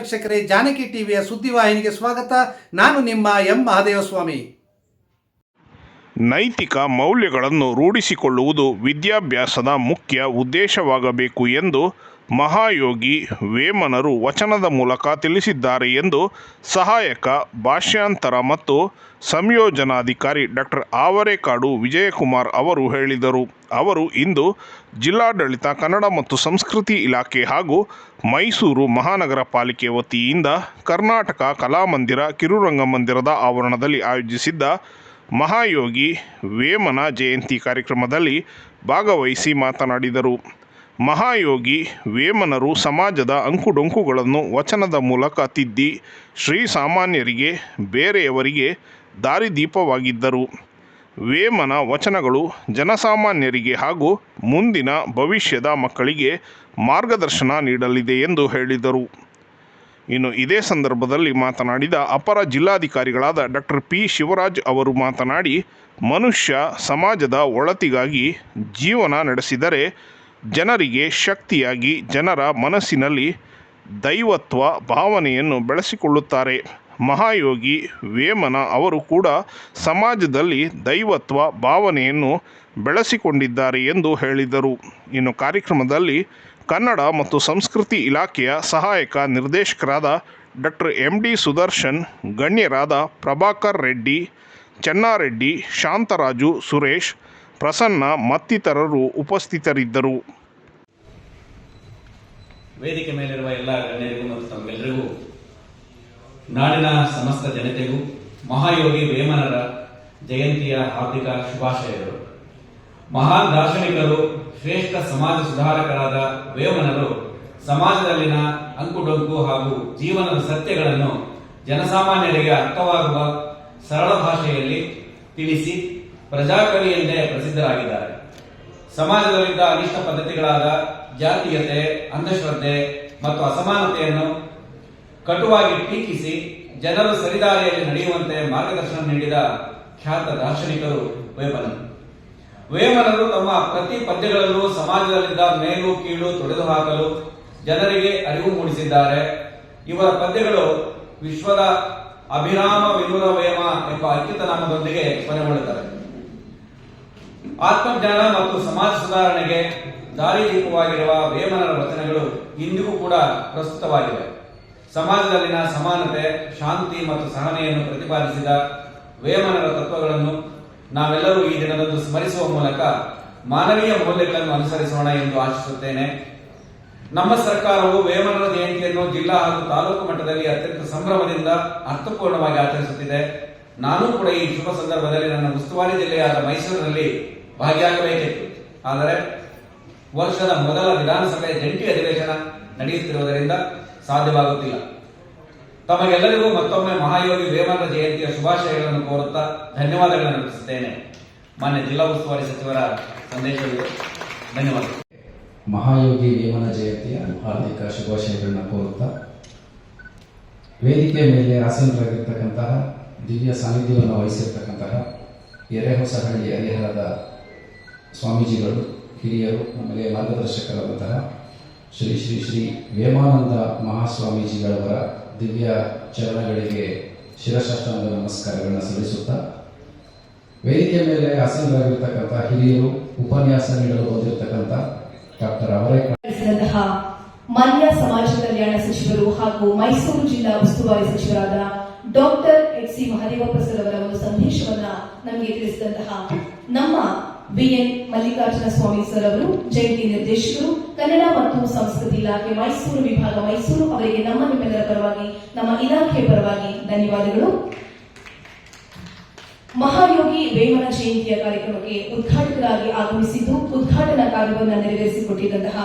ವೀಕ್ಷಕರೇ, ಜಾನಕಿ ಟಿವಿಯ ಸುದ್ದಿವಾಹಿನಿಗೆ ಸ್ವಾಗತ. ನಾನು ನಿಮ್ಮ ಎಂ. ಮಹಾದೇವಸ್ವಾಮಿ. ನೈತಿಕ ಮೌಲ್ಯಗಳನ್ನು ರೂಢಿಸಿಕೊಳ್ಳುವುದು ವಿದ್ಯಾಭ್ಯಾಸದ ಮುಖ್ಯ ಉದ್ದೇಶವಾಗಬೇಕು ಎಂದು ಮಹಾಯೋಗಿ ವೇಮನರು ವಚನದ ಮೂಲಕ ತಿಳಿಸಿದ್ದಾರೆ ಎಂದು ಸಹಾಯಕ, ಭಾಷ್ಯಾಂತರ ಮತ್ತು ಸಂಯೋಜನಾಧಿಕಾರಿ ಡಾಕ್ಟರ್ ಆವರೇಕಾಡು ವಿಜಯಕುಮಾರ್ ಅವರು ಹೇಳಿದರು. ಅವರು ಇಂದು ಜಿಲ್ಲಾಡಳಿತ, ಕನ್ನಡ ಮತ್ತು ಸಂಸ್ಕೃತಿ ಇಲಾಖೆ ಹಾಗೂ ಮೈಸೂರು ಮಹಾನಗರ ಪಾಲಿಕೆ ವತಿಯಿಂದ ಕರ್ನಾಟಕ ಕಲಾಮಂದಿರ ಕಿರುರಂಗಮಂದಿರದ ಆವರಣದಲ್ಲಿ ಆಯೋಜಿಸಿದ್ದ ಮಹಾಯೋಗಿ ವೇಮನ ಜಯಂತಿ ಕಾರ್ಯಕ್ರಮದಲ್ಲಿ ಭಾಗವಹಿಸಿ ಮಾತನಾಡಿದರು. ಮಹಾಯೋಗಿ ವೇಮನರು ಸಮಾಜದ ಅಂಕುಡೊಂಕುಗಳನ್ನು ವಚನದ ಮೂಲಕ ತಿದ್ದಿ ಶ್ರೀ ಸಾಮಾನ್ಯರಿಗೆ, ಬೇರೆಯವರಿಗೆ ದಾರಿದೀಪವಾಗಿದ್ದರು. ವೇಮನ ವಚನಗಳು ಜನಸಾಮಾನ್ಯರಿಗೆ ಹಾಗೂ ಮುಂದಿನ ಭವಿಷ್ಯದ ಮಕ್ಕಳಿಗೆ ಮಾರ್ಗದರ್ಶನ ನೀಡಲಿದೆ ಎಂದು ಹೇಳಿದರು. ಇನ್ನು ಇದೇ ಸಂದರ್ಭದಲ್ಲಿ ಮಾತನಾಡಿದ ಅಪರ ಜಿಲ್ಲಾಧಿಕಾರಿಗಳಾದ ಡಾಕ್ಟರ್ ಪಿ ಶಿವರಾಜ್ ಅವರು ಮಾತನಾಡಿ, ಮನುಷ್ಯ ಸಮಾಜದ ಒಳತಿಗಾಗಿ ಜೀವನ ನಡೆಸಿದರೆ ಜನರಿಗೆ ಶಕ್ತಿಯಾಗಿ ಜನರ ಮನಸ್ಸಿನಲ್ಲಿ ದೈವತ್ವ ಭಾವನೆಯನ್ನು ಬೆಳೆಸಿಕೊಳ್ಳುತ್ತಾರೆ. ಮಹಾಯೋಗಿ ವೇಮನ ಅವರು ಕೂಡ ಸಮಾಜದಲ್ಲಿ ದೈವತ್ವ ಭಾವನೆಯನ್ನು ಬೆಳೆಸಿಕೊಂಡಿದ್ದಾರೆ ಎಂದು ಹೇಳಿದರು. ಇನ್ನು ಕಾರ್ಯಕ್ರಮದಲ್ಲಿ ಕನ್ನಡ ಮತ್ತು ಸಂಸ್ಕೃತಿ ಇಲಾಖೆಯ ಸಹಾಯಕ ನಿರ್ದೇಶಕರಾದ ಡಾಕ್ಟರ್ ಎಂ ಡಿ ಸುದರ್ಶನ್, ಗಣ್ಯರಾದ ಪ್ರಭಾಕರ್ ರೆಡ್ಡಿ, ಚೆನ್ನಾರೆಡ್ಡಿ, ಶಾಂತರಾಜು ಸುರೇಶ್ ಪ್ರಸನ್ನ ಮತ್ತಿತರರು ಉಪಸ್ಥಿತರಿದ್ದರು. ವೇದಿಕೆ ಮೇಲಿರುವ ಎಲ್ಲ ಗಣ್ಯರಿಗೂ ಮತ್ತು ತಮಗೆಲ್ಲರಿಗೂ ನಾಡಿನ ಸಮಸ್ತ ಜನತೆಗೂ ಮಹಾಯೋಗಿ ವೇಮನರ ಜಯಂತಿಯ ಹಾರ್ದಿಕ ಶುಭಾಶಯಗಳು. ಮಹಾನ್ ದಾರ್ಶನಿಕರು, ಶ್ರೇಷ್ಠ ಸಮಾಜ ಸುಧಾರಕರಾದ ವೇಮನರು ಸಮಾಜದಲ್ಲಿನ ಅಂಕುಡೊಂಕು ಹಾಗೂ ಜೀವನದ ಸತ್ಯಗಳನ್ನು ಜನಸಾಮಾನ್ಯರಿಗೆ ಅರ್ಥವಾಗುವ ಸರಳ ಭಾಷೆಯಲ್ಲಿ ತಿಳಿಸಿ ಪ್ರಜಾಕವಿ ಎಂದೇ ಪ್ರಸಿದ್ಧರಾಗಿದ್ದಾರೆ. ಸಮಾಜದಲ್ಲಿದ್ದ ಅನಿಷ್ಟ ಪದ್ಧತಿಗಳಾದ ಜಾತೀಯತೆ, ಅಂಧಶ್ರದ್ಧೆ ಮತ್ತು ಅಸಮಾನತೆಯನ್ನು ಕಟುವಾಗಿ ಟೀಕಿಸಿ ಜನರು ಸರಿದಾರಿಯಲ್ಲಿ ನಡೆಯುವಂತೆ ಮಾರ್ಗದರ್ಶನ ನೀಡಿದ ಖ್ಯಾತ ದಾರ್ಶನಿಕರು ವೇಮನರು. ವೇಮನರು ತಮ್ಮ ಪ್ರತಿ ಪದ್ಯಗಳಲ್ಲೂ ಸಮಾಜದಲ್ಲಿದ್ದ ಮೇಲು ಕೀಳು ತೊಡೆದು ಹಾಕಲು ಜನರಿಗೆ ಅರಿವು ಮೂಡಿಸಿದ್ದಾರೆ. ಇವರ ಪದ್ಯಗಳು ವಿಶ್ವದ ಅಭಿರಾಮ ವಿನೂರ ವೇಮ ಎಂಬ ಅಂಕಿತ ನಾಮದೊಂದಿಗೆ ಆತ್ಮಜ್ಞಾನ ಮತ್ತು ಸಮಾಜ ಸುಧಾರಣೆಗೆ ದಾರಿದೀಪವಾಗಿರುವ ವೇಮನರ ವಚನಗಳು ಇಂದಿಗೂ ಕೂಡ ಪ್ರಸ್ತುತವಾಗಿವೆ. ಸಮಾಜದಲ್ಲಿನ ಸಮಾನತೆ, ಶಾಂತಿ ಮತ್ತು ಸಹನೆಯನ್ನು ಪ್ರತಿಪಾದಿಸಿದ ವೇಮನರ ತತ್ವಗಳನ್ನು ನಾವೆಲ್ಲರೂ ಈ ದಿನದಂದು ಸ್ಮರಿಸುವ ಮೂಲಕ ಮಾನವೀಯ ಮೌಲ್ಯಗಳನ್ನು ಅನುಸರಿಸೋಣ ಎಂದು ಆಶಿಸುತ್ತೇನೆ. ನಮ್ಮ ಸರ್ಕಾರವು ವೇಮನರ ಜಯಂತಿಯನ್ನು ಜಿಲ್ಲಾ ಹಾಗೂ ತಾಲೂಕು ಮಟ್ಟದಲ್ಲಿ ಅತ್ಯಂತ ಸಂಭ್ರಮದಿಂದ ಅರ್ಥಪೂರ್ಣವಾಗಿ ಆಚರಿಸುತ್ತಿದೆ. ನಾನು ಕೂಡ ಈ ಶುಭ ಸಂದರ್ಭದಲ್ಲಿ ನನ್ನ ಉಸ್ತುವಾರಿ ಜಿಲ್ಲೆಯಾದ ಮೈಸೂರಿನಲ್ಲಿ ಭಾಗಿಯಾಗಬೇಕಿತ್ತು. ಆದರೆ ವರ್ಷದ ಮೊದಲ ವಿಧಾನಸಭೆ ಜಂಟಿ ಅಧಿವೇಶನ ನಡೆಯುತ್ತಿರುವುದರಿಂದ ಸಾಧ್ಯವಾಗುತ್ತಿಲ್ಲ. ತಮಗೆಲ್ಲರಿಗೂ ಮತ್ತೊಮ್ಮೆ ಮಹಾಯೋಗಿ ವೇಮನ ಜಯಂತಿಯ ಶುಭಾಶಯಗಳನ್ನು ಕೋರುತ್ತಾ ಧನ್ಯವಾದಗಳನ್ನು ಅರ್ಪಿಸುತ್ತೇನೆ ಮಾನ್ಯ ಜಿಲ್ಲಾ ಉಸ್ತುವಾರಿ ಸಚಿವರ ಸಂದೇಶವಿದೆ. ಧನ್ಯವಾದ. ಮಹಾಯೋಗಿ ವೇಮನ ಜಯಂತಿಯ ಹಾರ್ದಿಕ ಶುಭಾಶಯಗಳನ್ನು ಕೋರುತ್ತಾ ವೇದಿಕೆ ಮೇಲೆ ಆಸೀನರಾಗಿರ್ತಕ್ಕಂತಹ ದಿವ್ಯ ಸಾನ್ನಿಧ್ಯವನ್ನು ವಹಿಸಿರ್ತಕ್ಕಂತಹ ಎರೆಹೊಸಹಳ್ಳಿ ಹರಿಹರದ ಸ್ವಾಮೀಜಿಗಳು, ಹಿರಿಯರು ಆಮೇಲೆ ಮಾರ್ಗದರ್ಶಕರಾದಂತಹ ಶ್ರೀ ಶ್ರೀ ಶ್ರೀ ವೇಮಾನಂದ ಮಹಾಸ್ವಾಮೀಜಿಗಳವರ ದಿವ್ಯ ಚರಣಗಳಿಗೆ ಶಿರಶಾಸ್ತ್ರಾಂಗ ನಮಸ್ಕಾರಗಳನ್ನು ಸಲ್ಲಿಸುತ್ತಾ, ವೇದಿಕೆ ಮೇಲೆ ಆಸೀನರಾಗಿರ್ತಕ್ಕಂಥ ಹಿರಿಯರು ಉಪನ್ಯಾಸ ನೀಡಲು ಬಂದಿರತಕ್ಕಂಥ ಡಾಕ್ಟರ್ ಅವರೇ ಮಾನ್ಯ ಸಮಾಜ ಕಲ್ಯಾಣ ಸಚಿವರು ಹಾಗೂ ಮೈಸೂರು ಜಿಲ್ಲಾ ಉಸ್ತುವಾರಿ ಸಚಿವರಾದ doctor H C Mahadevappa sir ಅವರ ಒಂದು ಸಂದೇಶವನ್ನ ನಮಗೆ ತಿಳಿಸಿದಂತಹ ನಮ್ಮ ಬಿಎನ್ ಮಲ್ಲಿಕಾರ್ಜುನ ಸ್ವಾಮಿ ಸರ್ ಅವರು, ಜಯಂತಿ ನಿರ್ದೇಶಕರು, ಕನ್ನಡ ಮತ್ತು ಸಂಸ್ಕೃತಿ ಇಲಾಖೆ ಮೈಸೂರು ವಿಭಾಗ ಮೈಸೂರು ಅವರಿಗೆ ನಮ್ಮ ನಿಮ್ಮೆಲ್ಲರ ಪರವಾಗಿ, ನಮ್ಮ ಇಲಾಖೆ ಪರವಾಗಿ ಧನ್ಯವಾದಗಳು. ಮಹಾಯೋಗಿ ವೇಮನ ಜಯಂತಿಯ ಕಾರ್ಯಕ್ರಮಕ್ಕೆ ಉದ್ಘಾಟಕರಾಗಿ ಆಗಮಿಸಿದ್ದು, ಉದ್ಘಾಟನಾ ಕಾರ್ಯವನ್ನು ನೆರವೇರಿಸಿಕೊಟ್ಟಿದ್ದಂತಹ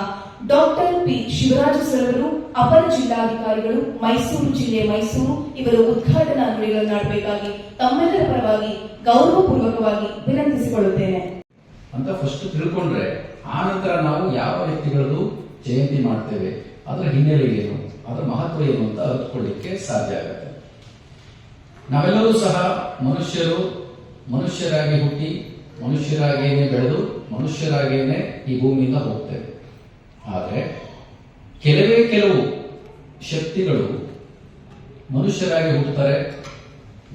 ಡಾಕ್ಟರ್ ಪಿ ಶಿವರಾಜ ಸರ್ ಅವರು, ಅಪರ ಜಿಲ್ಲಾಧಿಕಾರಿಗಳು, ಮೈಸೂರು ಜಿಲ್ಲೆ ಮೈಸೂರು, ಇವರು ಉದ್ಘಾಟನಾ ನುಡಿಗಳನ್ನಾಡಬೇಕಾಗಿ ತಮ್ಮೆಲ್ಲರ ಪರವಾಗಿ ಗೌರವಪೂರ್ವಕವಾಗಿ ವಿನಂತಿಸಿಕೊಳ್ಳುತ್ತೇನೆ. ಅಂತ ಫಸ್ಟ್ ತಿಳ್ಕೊಂಡ್ರೆ, ಆ ನಂತರ ನಾವು ಯಾವ ವ್ಯಕ್ತಿಗಳದ್ದು ಜಯಂತಿ ಮಾಡ್ತೇವೆ, ಅದರ ಹಿನ್ನೆಲೆ ಏನು, ಅದರ ಮಹತ್ವ ಏನು ಅಂತ ಅರ್ಥಕೊಳ್ಳಿಕ್ಕೆ ಸಾಧ್ಯ ಆಗುತ್ತೆ. ನಾವೆಲ್ಲರೂ ಸಹ ಮನುಷ್ಯರು, ಮನುಷ್ಯರಾಗಿ ಹುಟ್ಟಿ ಮನುಷ್ಯರಾಗೇನೆ ಬೆಳೆದು ಮನುಷ್ಯರಾಗೇನೆ ಈ ಭೂಮಿಯಿಂದ ಹೋಗ್ತೇವೆ. ಆದರೆ ಕೆಲವೇ ಕೆಲವು ಶಕ್ತಿಗಳು ಮನುಷ್ಯರಾಗಿ ಹುಟ್ಟುತ್ತಾರೆ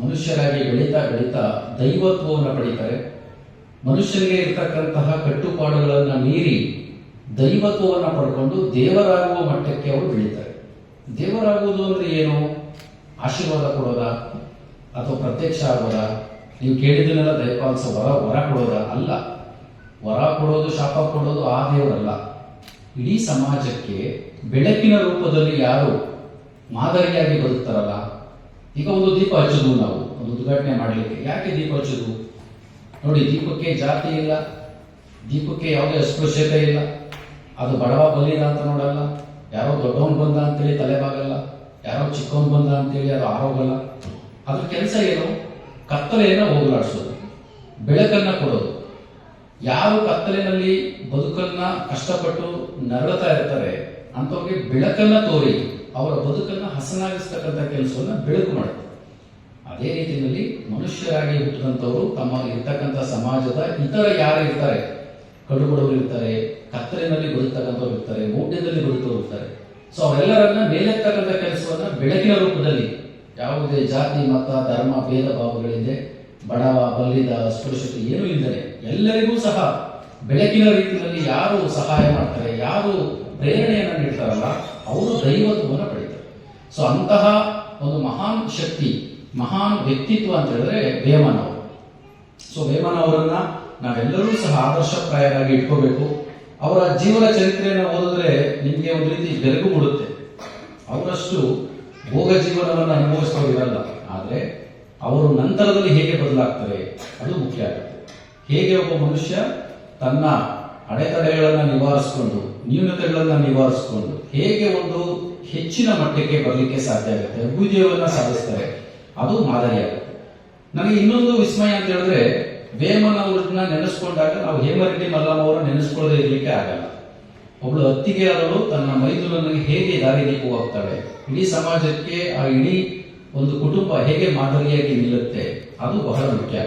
ಮನುಷ್ಯರಾಗಿ ಬೆಳೀತಾ ಬೆಳೀತಾ ದೈವತ್ವವನ್ನು ಪಡೀತಾರೆ. ಮನುಷ್ಯನಿಗೆ ಇರತಕ್ಕಂತಹ ಕಟ್ಟುಪಾಡುಗಳನ್ನು ಮೀರಿ ದೈವತ್ವವನ್ನು ಪಡ್ಕೊಂಡು ದೇವರಾಗುವ ಮಟ್ಟಕ್ಕೆ ಅವರು ಬೆಳೀತಾರೆ. ದೇವರಾಗುವುದು ಅಂದರೆ ಏನು? ಆಶೀರ್ವಾದ ಕೊಡೋದಾ? ಅಥವಾ ಪ್ರತ್ಯಕ್ಷ ಆಗೋದಾ? ನೀವು ಕೇಳಿದ್ದನ್ನೆಲ್ಲ ದಯಪಾಲಿಸ ವರ ವರ ಕೊಡೋದ ಅಲ್ಲ. ವರ ಕೊಡೋದು, ಶಾಪ ಕೊಡೋದು ಆ ದೇವರಲ್ಲ. ಇಡೀ ಸಮಾಜಕ್ಕೆ ಬೆಳಕಿನ ರೂಪದಲ್ಲಿ ಯಾರು ಮಾದರಿಯಾಗಿ ಬರುತ್ತಾರಲ್ಲ ಈಗ ಒಂದು ದೀಪ ಹಚ್ಚೋದು ನಾವು, ಒಂದು ಉದ್ಘಾಟನೆ ಮಾಡಲಿಕ್ಕೆ. ಯಾಕೆ ದೀಪ ಹಚ್ಚೋದು? ನೋಡಿ, ದೀಪಕ್ಕೆ ಜಾತಿ ಇಲ್ಲ. ದೀಪಕ್ಕೆ ಯಾವುದೇ ಅಸ್ಪೃಶ್ಯತೆ ಇಲ್ಲ. ಅದು ಬಡವ ಬಲಿದ ಅಂತ ನೋಡಲ್ಲ. ಯಾರೋ ದೊಡ್ಡವನು ಬಂದ ಅಂತೇಳಿ ತಲೆಬಾಗಲ್ಲ. ಯಾರೋ ಚಿಕ್ಕವನು ಬಂದ ಅಂತೇಳಿ ಅದು ಆರೋಗಲ್ಲ. ಅದ್ರ ಕೆಲಸ ಏನು? ಕತ್ತಲೆಯನ್ನು ಹೋಗಲಾಡಿಸೋದು, ಬೆಳಕನ್ನು ಕೊಡೋದು. ಯಾರು ಕತ್ತಲಿನಲ್ಲಿ ಬದುಕನ್ನ ಕಷ್ಟಪಟ್ಟು ನರಳತಾ ಇರ್ತಾರೆ ಅಂತವ್ರಿಗೆ ಬೆಳಕನ್ನ ತೋರಿ, ಅವರ ಬದುಕನ್ನ ಹಸನಾಗಿಸ್ತಕ್ಕಂಥ ಕೆಲಸವನ್ನ ಬೆಳಕು ಮಾಡುತ್ತೆ. ಅದೇ ರೀತಿಯಲ್ಲಿ ಮನುಷ್ಯರಾಗಿ ಹುಟ್ಟಿದಂಥವರು ತಮ್ಮ ಇರ್ತಕ್ಕಂಥ ಸಮಾಜದ ಇತರ ಯಾರು ಇರ್ತಾರೆ? ಕಡುಬಡವರು ಇರ್ತಾರೆ, ಕತ್ತಲಿನಲ್ಲಿ ಬದುಕ್ತಕ್ಕಂಥವ್ರು ಇರ್ತಾರೆ, ಮೌಢ್ಯದಲ್ಲಿ ಬದುಕುವವರು ಇರ್ತಾರೆ. ಸೊ ಅವರೆಲ್ಲರನ್ನ ಮೇಲೆತ್ತಕ್ಕಂಥ ಕೆಲಸವನ್ನ ಬೆಳಕಿನ ರೂಪದಲ್ಲಿ ಯಾವುದೇ ಜಾತಿ, ಮತ, ಧರ್ಮ, ಭೇದ ಭಾವಗಳಿದೆ ಬಡವ, ಬಲ್ಲಿದ ಅಸ್ಪೃಶ್ಯತೆ ಏನೂ ಇಲ್ಲದೆ ಎಲ್ಲರಿಗೂ ಸಹ ಬೆಳಕಿನ ರೀತಿಯಲ್ಲಿ ಯಾರು ಸಹಾಯ ಮಾಡ್ತಾರೆ, ಯಾರು ಪ್ರೇರಣೆಯನ್ನು ನೀಡ್ತಾರಲ್ಲ, ಅವರು ದೈವತ್ವವನ್ನು ಪಡಿತಾರೆ ಸೊ ಅಂತಹ ಒಂದು ಮಹಾನ್ ಶಕ್ತಿ, ಮಹಾನ್ ವ್ಯಕ್ತಿತ್ವ ಅಂತ ಹೇಳಿದ್ರೆ ವೇಮನ ಅವರು. ಸೊ ವೇಮನ ಅವರನ್ನ ನಾವೆಲ್ಲರೂ ಸಹ ಆದರ್ಶಪ್ರಾಯರಾಗಿ ಇಟ್ಕೋಬೇಕು. ಅವರ ಜೀವನ ಚರಿತ್ರೆಯನ್ನು ಓದಿದ್ರೆ ನಿಮಗೆ ಒಂದು ರೀತಿ ಬೆರಗು ಮೂಡುತ್ತೆ. ಅವರಷ್ಟು ಭೋಗ ಜೀವನವನ್ನು ಅನುಭವಿಸ್ತೋರಿರಲ್ಲ ಆದರೆ ಅವರು ನಂತರದಲ್ಲಿ ಹೇಗೆ ಬದಲಾಗ್ತಾರೆ, ಅದು ಮುಖ್ಯ ಆಗುತ್ತೆ. ಹೇಗೆ ಒಬ್ಬ ಮನುಷ್ಯ ತನ್ನ ಅಡೆತಡೆಗಳನ್ನು ನಿವಾರಿಸಿಕೊಂಡು, ನ್ಯೂನತೆಗಳನ್ನು ನಿವಾರಿಸಿಕೊಂಡು, ಹೇಗೆ ಒಂದು ಹೆಚ್ಚಿನ ಮಟ್ಟಕ್ಕೆ ಬರಲಿಕ್ಕೆ ಸಾಧ್ಯ ಆಗುತ್ತೆ ಅಭ್ಯುದಯವನ್ನು ಸಾಧಿಸ್ತಾರೆ, ಅದು ಮಾದರಿಯಾಗುತ್ತೆ ನನಗೆ ಇನ್ನೊಂದು ವಿಸ್ಮಯ ಅಂತ ಹೇಳಿದ್ರೆ, ವೇಮನ್ ಅವ್ರನ್ನ ನೆನೆಸ್ಕೊಂಡಾಗ ನಾವು ಹೇಮರೆಡ್ಡಿ ಮಲ್ಲಮ್ಮ ಅವರ ನೆನೆಸ್ಕೊಳ್ಳದೆ ಇರಲಿಕ್ಕೆ ಆಗಲ್ಲ. ಒಬ್ಳು ಅತ್ತಿಗೆ ಆದಳು, ತನ್ನ ಮೈದುನನಿಗೆ ಹೇಗೆ ದಾರಿ ಹೋಗ್ತಾಳೆ? ಇಡೀ ಸಮಾಜಕ್ಕೆ ಆ ಇಡೀ ಒಂದು ಕುಟುಂಬ ಹೇಗೆ ಮಾದರಿಯಾಗಿ ನಿಲ್ಲುತ್ತೆ? ಅದು ಬಹಳ ಮುಖ್ಯ.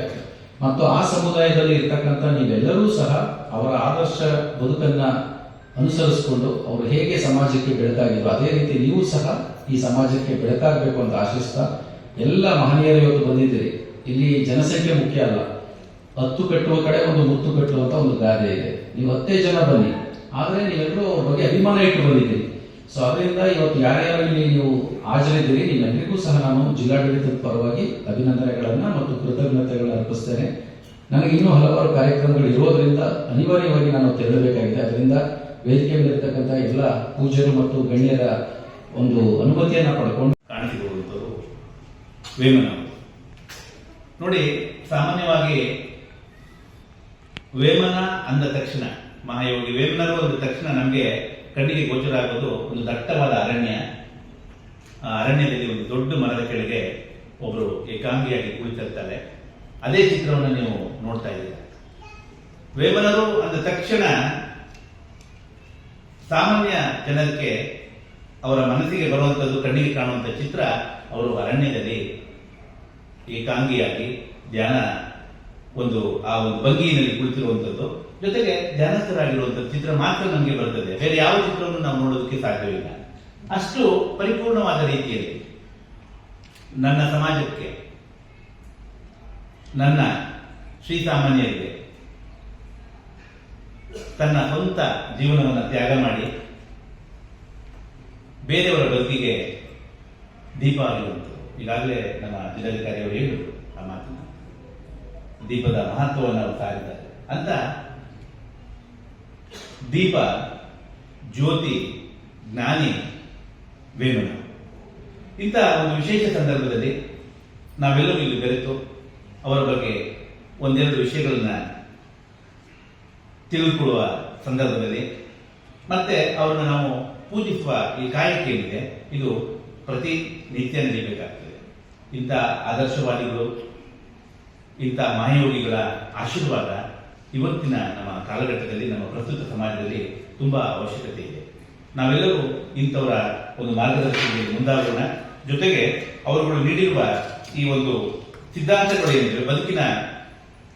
ಮತ್ತು ಆ ಸಮುದಾಯದಲ್ಲಿ ಇರ್ತಕ್ಕಂಥ ನೀವೆಲ್ಲರೂ ಸಹ ಅವರ ಆದರ್ಶ ಬದುಕನ್ನ ಅನುಸರಿಸಿಕೊಂಡು ಅವರು ಹೇಗೆ ಸಮಾಜಕ್ಕೆ ಬೆಳಕಾಗಿದ್ರು, ಅದೇ ರೀತಿ ನೀವು ಸಹ ಈ ಸಮಾಜಕ್ಕೆ ಬೆಳಕಾಗಬೇಕು ಅಂತ ಆಶಿಸ್ತಾ ಎಲ್ಲ ಮಹನೀಯರು ಇವತ್ತು ಬಂದಿದ್ದೀರಿ. ಇಲ್ಲಿ ಜನಸಂಖ್ಯೆ ಮುಖ್ಯ ಅಲ್ಲ. ಹತ್ತು ಕಟ್ಟುವ ಕಡೆ ಒಂದು, ಮುತ್ತು ಕಟ್ಟುವಂತ ಒಂದು ಗಾದೆ ಇದೆ. ನೀವು ಹತ್ತೇ ಜನ ಬನ್ನಿ. ಆದ್ರೆ ನೀವೆಲ್ಲರೂ ಅವ್ರ ಬಗ್ಗೆ ಅಭಿಮಾನ ಇಟ್ಟು ಬಂದಿದ್ದೀರಿ. ಸೊ ಅದರಿಂದ ಇವತ್ತು ಯಾರ್ಯಾರು ಇಲ್ಲಿ ನೀವು ಹಾಜರಿದ್ದೀರಿ, ನಿಮ್ಮೆಲ್ಲರಿಗೂ ಸಹ ನಾನು ಜಿಲ್ಲಾಡಳಿತದ ಪರವಾಗಿ ಅಭಿನಂದನೆಗಳನ್ನು ಮತ್ತು ಕೃತಜ್ಞತೆಗಳನ್ನು ಅರ್ಪಿಸ್ತೇನೆ. ನನಗೆ ಇನ್ನೂ ಹಲವಾರು ಕಾರ್ಯಕ್ರಮಗಳು ಇರೋದ್ರಿಂದ ಅನಿವಾರ್ಯವಾಗಿ ನಾನು ತೆರಳಬೇಕಾಗಿದೆ ಅದರಿಂದ ವೇದಿಕೆ ಮೇಲಿರ್ತಕ್ಕಂಥ ಎಲ್ಲ ಪೂಜರು ಮತ್ತು ಗಣ್ಯರ ಒಂದು ಅನುಮತಿಯನ್ನ ಪಡ್ಕೊಂಡು ಕಾಣಸಿಗುವಂಥದ್ದು ವೇಮನ. ನೋಡಿ, ಸಾಮಾನ್ಯವಾಗಿ ವೇಮನ ಅಂದ ತಕ್ಷಣ ಮಹಾಯೋಗಿ ವೇಮನರು ಅಂದ ತಕ್ಷಣ ನಮಗೆ ಕಣ್ಣಿಗೆ ಗೋಚರ ಆಗೋದು ಒಂದು ದಟ್ಟವಾದ ಅರಣ್ಯ. ಆ ಅರಣ್ಯದಲ್ಲಿ ಒಂದು ದೊಡ್ಡ ಮರದ ಕೆಳಗೆ ಒಬ್ಬರು ಏಕಾಂಗಿಯಾಗಿ ಕುಳಿತಿರ್ತಾರೆ. ಅದೇ ಚಿತ್ರವನ್ನು ನೀವು ನೋಡ್ತಾ ಇದ್ದೀರ. ವೇಮನರು ಅಂದ ತಕ್ಷಣ ಸಾಮಾನ್ಯ ಜನಕ್ಕೆ ಅವರ ಮನಸ್ಸಿಗೆ ಬರುವಂಥದ್ದು ಕಣ್ಣಿಗೆ ಕಾಣುವಂಥ ಚಿತ್ರ ಅವರು ಅರಣ್ಯದಲ್ಲಿ ಏಕಾಂಗಿಯಾಗಿ ಧ್ಯಾನ ಒಂದು, ಆ ಒಂದು ಭಂಗಿಯಲ್ಲಿ ಕುಳಿತಿರುವಂತದ್ದು ಜೊತೆಗೆ ಧ್ಯಾನಸ್ಥರಾಗಿರುವಂತಹ ಚಿತ್ರ ಮಾತ್ರ ನಮಗೆ ಬರ್ತದೆ. ಬೇರೆ ಯಾವ ಚಿತ್ರವನ್ನು ನಾವು ನೋಡೋದಕ್ಕೆ ಸಾಧ್ಯವಿಲ್ಲ. ಅಷ್ಟು ಪರಿಪೂರ್ಣವಾದ ರೀತಿಯಲ್ಲಿ ನನ್ನ ಸಮಾಜಕ್ಕೆ, ನನ್ನ ಶ್ರೀಸಾಮಾನ್ಯರಿಗೆ ತನ್ನ ಸ್ವಂತ ಜೀವನವನ್ನು ತ್ಯಾಗ ಮಾಡಿ ಬೇರೆಯವರ ಬದುಕಿಗೆ ದೀಪ ಆಗಿರುವಂಥದ್ದು ಈಗಾಗಲೇ ನಮ್ಮ ಜಿಲ್ಲಾಧಿಕಾರಿಯವರು ಹೇಳಿದ್ರು ಆ ಮಾತನ್ನ. ದೀಪದ ಮಹತ್ವವನ್ನು ಅವರು ಸಾರಿದ್ದಾರೆ. ಅಂತ ದೀಪ, ಜ್ಯೋತಿ, ಜ್ಞಾನಿ ವೇಮನ ಇಂಥ ಒಂದು ವಿಶೇಷ ಸಂದರ್ಭದಲ್ಲಿ ನಾವೆಲ್ಲರೂ ಇಲ್ಲಿ ಬೆರೆತು ಅವರ ಬಗ್ಗೆ ಒಂದೆರಡು ವಿಷಯಗಳನ್ನ ತಿಳಿದುಕೊಳ್ಳುವ ಸಂದರ್ಭದಲ್ಲಿ ಮತ್ತೆ ಅವರನ್ನು ನಾವು ಪೂಜಿಸುವ ಈ ಕಾಯಕ ಏನಿದೆ, ಇದು ಪ್ರತಿ ನಿತ್ಯ ನಡೀಬೇಕಾಗ್ತದೆ ಇಂಥ ಆದರ್ಶವಾದಿಗಳು ಇಂಥ ಮಹಾಯೋಗಿಗಳ ಆಶೀರ್ವಾದ ಇವತ್ತಿನ ನಮ್ಮ ಕಾಲಘಟ್ಟದಲ್ಲಿ, ನಮ್ಮ ಪ್ರಸ್ತುತ ಸಮಾಜದಲ್ಲಿ ತುಂಬಾ ಅವಶ್ಯಕತೆ ಇದೆ. ನಾವೆಲ್ಲರೂ ಇಂಥವರ ಒಂದು ಮಾರ್ಗದರ್ಶನದಲ್ಲಿ ಮುಂದಾಗೋಣ. ಜೊತೆಗೆ ಅವರುಗಳು ನೀಡಿರುವ ಈ ಒಂದು ಸಿದ್ಧಾಂತಗಳು ಏನಿವೆ ಬದುಕಿನ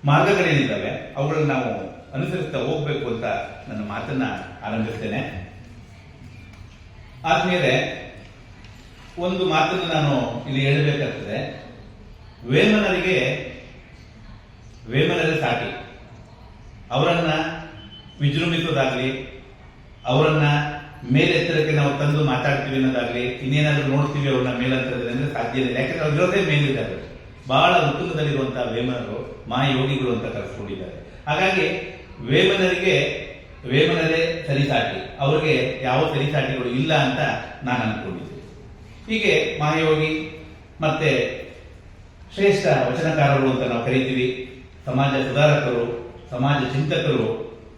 ಮಾರ್ಗಗಳೇನಿದ್ದಾವೆ, ಅವುಗಳನ್ನು ನಾವು ಅನುಸರಿಸ್ತಾ ಹೋಗ್ಬೇಕು ಅಂತ ನನ್ನ ಮಾತನ್ನ ಆರಂಭಿಸ್ತೇನೆ. ಆದ್ಮೇಲೆ ಒಂದು ಮಾತನ್ನು ನಾನು ಇಲ್ಲಿ ಹೇಳಬೇಕಾಗ್ತದೆ. ವೇಮನರಿಗೆ ವೇಮನರೇ ಸಾಟಿ. ಅವರನ್ನ ವಿಜೃಂಭಿಸೋದಾಗ್ಲಿ, ಅವರನ್ನ ಮೇಲೆತ್ತರಕ್ಕೆ ನಾವು ತಂದು ಮಾತಾಡ್ತೀವಿ ಅನ್ನೋದಾಗ್ಲಿ, ಇನ್ನೇನಾದ್ರೂ ನೋಡ್ತೀವಿ ಅವ್ರನ್ನ ಮೇಲಂತರದಲ್ಲಿ ಅಂದ್ರೆ ಸಾಧ್ಯ ಇಲ್ಲ. ಯಾಕಂದ್ರೆ ಅವ್ರು ಇರೋದೇ ಮೇಲಿದ್ದಾರೆ. ಬಹಳ ಉತ್ತುಂಗದಲ್ಲಿರುವಂತಹ ವೇಮನರು ಮಹಾಯೋಗಿಗಳು ಅಂತ ಕರೆಸ್ಕೊಂಡಿದ್ದಾರೆ. ಹಾಗಾಗಿ ವೇಮನರಿಗೆ, ವೇಮನರೇ ಸರಿಸಾಟಿ. ಅವರಿಗೆ ಯಾವ ಸರಿಸಾಟಿಗಳು ಇಲ್ಲ ಅಂತ ನಾನು ಅನ್ಕೊಂಡಿದ್ದೆ ಹೀಗೆ ಮಹಾಯೋಗಿ ಮತ್ತೆ ಶ್ರೇಷ್ಠ ವಚನಕಾರರು ಅಂತ ನಾವು ಕರಿತೀವಿ. ಸಮಾಜ ಸುಧಾರಕರು, ಸಮಾಜ ಚಿಂತಕರು,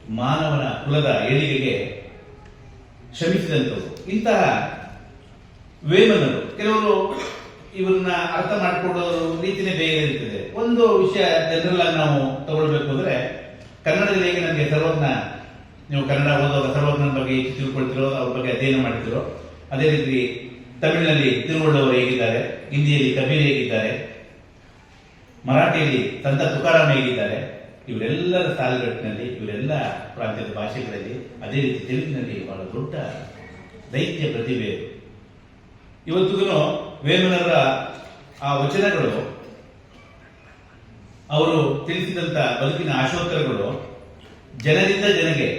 ಮಾನವನ ಕುಲದ ಏಳಿಗೆಗೆ ಶ್ರಮಿಸಿದಂಥವರು. ಇಂತಹ ವೇಮನರು, ಕೆಲವರು ಇವರನ್ನ ಅರ್ಥ ಮಾಡಿಕೊಳ್ಳೋ ರೀತಿನೇ ಬೇರೆ ಇರ್ತದೆ ಒಂದು ವಿಷಯ ಜನರಲ್ ಆಗಿ ನಾವು ತಗೊಳ್ಬೇಕು ಅಂದ್ರೆ, ಕನ್ನಡದಲ್ಲಿ ಹೇಗೆ ನಮಗೆ ಸರ್ವಜ್ಞ, ನೀವು ಕನ್ನಡ ಓದೋರ ಸರ್ವಜ್ಞನ ಬಗ್ಗೆ ಹೆಚ್ಚು ತಿಳ್ಕೊಳ್ತಿರೋ, ಅವ್ರ ಬಗ್ಗೆ ಅಧ್ಯಯನ ಮಾಡ್ತಿರೋ, ಅದೇ ರೀತಿ ತಮಿಳಿನಲ್ಲಿ ತಿರುವಳ್ಳವರು ಹೇಗಿದ್ದಾರೆ, ಹಿಂದಿಯಲ್ಲಿ ಕಬೀರ್ ಹೇಗಿದ್ದಾರೆ ಮರಾಠಿಯಲ್ಲಿ ತಂದ ತುಕಾರಾಮ್ ಹೇಗಿದ್ದಾರೆ? ಇವರೆಲ್ಲರ ಸಾಲುಗಟ್ಟಿನಲ್ಲಿ, ಇವರೆಲ್ಲ ಪ್ರಾಂತ್ಯದ ಭಾಷೆಗಳಲ್ಲಿ ಅದೇ ರೀತಿ ತೆಲುಗಿನಲ್ಲಿ ಬಹಳ ದೊಡ್ಡ ದೈತ್ಯ ಪ್ರತಿಭೆ ಇವತ್ತಿಗೂ ವೇಮನರ ಆ ವಚನಗಳು, ಅವರು ತಿಳಿಸಿದಂತ ಬದುಕಿನ ಆಶೋತ್ತರಗಳು, ಜನರಿಂದ ಜನಗೆ,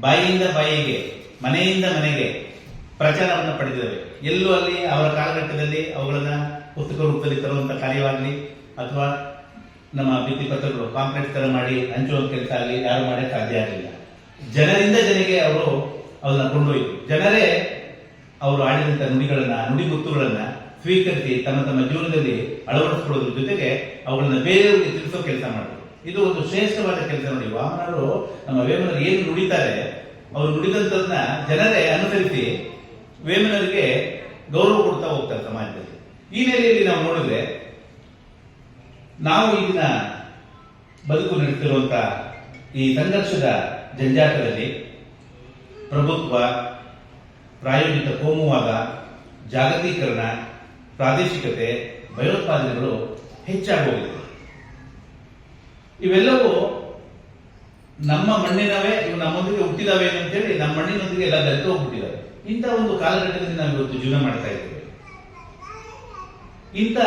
ಬಾಯಿಯಿಂದ ಬಾಯಿಗೆ, ಮನೆಯಿಂದ ಮನೆಗೆ ಪ್ರಚಾರವನ್ನು ಪಡೆದಿದ್ದಾವೆ. ಎಲ್ಲೂ ಅಲ್ಲಿ ಅವರ ಕಾಲಘಟ್ಟದಲ್ಲಿ ಅವುಗಳನ್ನ ಪುಸ್ತಕ ರೂಪದಲ್ಲಿ ತರುವಂತಹ ಕಾರ್ಯವಾಗಲಿ ಅಥವಾ ನಮ್ಮ ಭಿತ್ತಿ ಪತ್ರಗಳು ಕಾಂಕ್ರೀಟ್ ತರ ಮಾಡಿ ಹಂಚುವ ಕೆಲಸ ಆಗಲಿ, ಯಾರು ಮಾಡಕ್ಕೆ ಸಾಧ್ಯ ಆಗಲಿಲ್ಲ. ಜನರಿಂದ ಜನರಿಗೆ ಅವರು ಅದನ್ನ ಕೊಂಡೊಯ್ತು ಜನರೇ ಅವರು ಆಡಿದಂತ ನುಡಿಗಳನ್ನ ನುಡಿಗುತ್ತುಗಳನ್ನ ಸ್ವೀಕರಿಸಿ ತಮ್ಮ ತಮ್ಮ ಜೀವನದಲ್ಲಿ ಅಳವಡಿಸಿಕೊಳ್ಳೋದ್ರ ಜೊತೆಗೆ ಅವುಗಳನ್ನ ಬೇರೆಯವರಿಗೆ ತಿಳಿಸೋ ಕೆಲಸ ಮಾಡಿದ್ರು ಇದು ಒಂದು ಶ್ರೇಷ್ಠವಾದ ಕೆಲಸ ನೋಡಿ. ವಾಹನರು ನಮ್ಮ ವೇಮನರು ಏನು ನುಡಿತಾರೆ, ಅವರು ನುಡಿದಂತದನ್ನ ಜನರೇ ಅನುಸರಿಸಿ ವೇಮನರಿಗೆ ಗೌರವ ಕೊಡ್ತಾ ಹೋಗ್ತಾರೆ ಸಮಾಜದಲ್ಲಿ. ಈ ನೆಲೆಯಲ್ಲಿ ನಾವು ನೋಡಿದ್ರೆ ನಾವು ಈಗಿನ ಬದುಕು ನಡೆಸಿರುವಂತ ಈ ಸಂಘರ್ಷದ ಜಂಜಾಟದಲ್ಲಿ ಪ್ರಭುತ್ವ, ಪ್ರಾಯೋಜಿತ ಕೋಮುವಾದ, ಜಾಗತೀಕರಣ, ಪ್ರಾದೇಶಿಕತೆ, ಭಯೋತ್ಪಾದನೆಗಳು ಹೆಚ್ಚಾಗೋಗಿದೆ. ಇವೆಲ್ಲವೂ ನಮ್ಮ ಮಣ್ಣಿನವೇ, ಇವು ನಮ್ಮೊಂದಿಗೆ ಅಂತ ಅಂತೇಳಿ ನಮ್ಮ ಮಣ್ಣಿನೊಂದಿಗೆ ಎಲ್ಲ ಬೆರೆತು ಹೋಗ್ಬಿಟ್ಟಿದ್ದಾವೆ ಇಂಥ ಒಂದು ಕಾಲಘಟ್ಟದಲ್ಲಿ ನಾವು ಇವತ್ತು ಜೀವನ ಮಾಡ್ತಾ ಇದ್ದೇವೆ. ಇಂಥ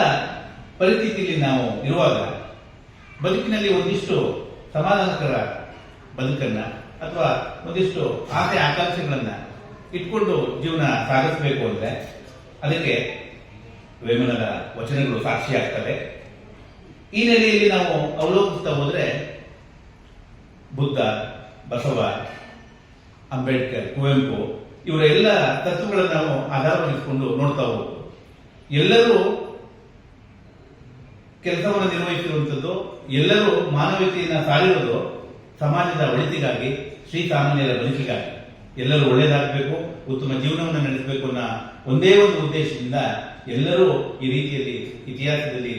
ಪರಿಸ್ಥಿತಿಯಲ್ಲಿ ನಾವು ಇರುವಾಗ ಬದುಕಿನಲ್ಲಿ ಒಂದಿಷ್ಟು ಸಮಾಧಾನಕರ ಬದುಕನ್ನ ಅಥವಾ ಒಂದಿಷ್ಟು ಆಸೆ ಆಕಾಂಕ್ಷೆಗಳನ್ನ ಇಟ್ಕೊಂಡು ಜೀವನ ಸಾಗಿಸಬೇಕು ಅಂದ್ರೆ ಅದಕ್ಕೆ ವೇಮನದ ವಚನಗಳು ಸಾಕ್ಷಿಯಾಗ್ತವೆ. ಈ ನೆಲೆಯಲ್ಲಿ ನಾವು ಅವಲೋಕಿಸ್ತಾ ಹೋದ್ರೆ ಬುದ್ಧ, ಬಸವ, ಅಂಬೇಡ್ಕರ್, ಕುವೆಂಪು ಇವರ ಎಲ್ಲ ತತ್ವಗಳನ್ನು ನಾವು ಆಧಾರವಾಗಿಸಿಕೊಂಡು ನೋಡ್ತಾ ಹೋಗ್ಬೋದು ಎಲ್ಲರೂ ಕೆಲಸವನ್ನು ನಿರ್ವಹಿಸಿರುವಂಥದ್ದು ಎಲ್ಲರೂ ಮಾನವೀಯತೆಯನ್ನು ಸಾರಿರೋದು ಸಮಾಜದ ಒಳಿತಿಗಾಗಿ, ಶ್ರೀ ಸಾಮಾನ್ಯರ ಬದುಕಿಗಾಗಿ. ಎಲ್ಲರೂ ಒಳ್ಳೇದಾಗಬೇಕು, ಉತ್ತಮ ಜೀವನವನ್ನು ನಡೆಸಬೇಕು ಅನ್ನೋ ಒಂದೇ ಒಂದು ಉದ್ದೇಶದಿಂದ ಎಲ್ಲರೂ ಈ ರೀತಿಯಲ್ಲಿ ಇತಿಹಾಸದಲ್ಲಿ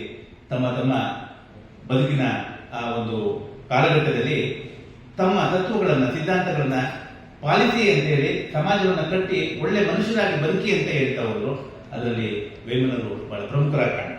ತಮ್ಮ ತಮ್ಮ ಬದುಕಿನ ಆ ಒಂದು ಕಾಲಘಟ್ಟದಲ್ಲಿ ತಮ್ಮ ತತ್ವಗಳನ್ನು, ಸಿದ್ಧಾಂತಗಳನ್ನ ಪಾಲಿಸಿ ಅಂತ ಹೇಳಿ ಸಮಾಜವನ್ನ ಕಟ್ಟಿ ಒಳ್ಳೆ ಮನುಷ್ಯರಾಗಿ ಬದುಕಿ ಅಂತ ಹೇಳ್ತಾ ಹೋದ್ರು. ಅದರಲ್ಲಿ ವೇಮನರು ಬಹಳ ಪ್ರಮುಖರಾಗಿ ಕಾಣ್ತಾರೆ.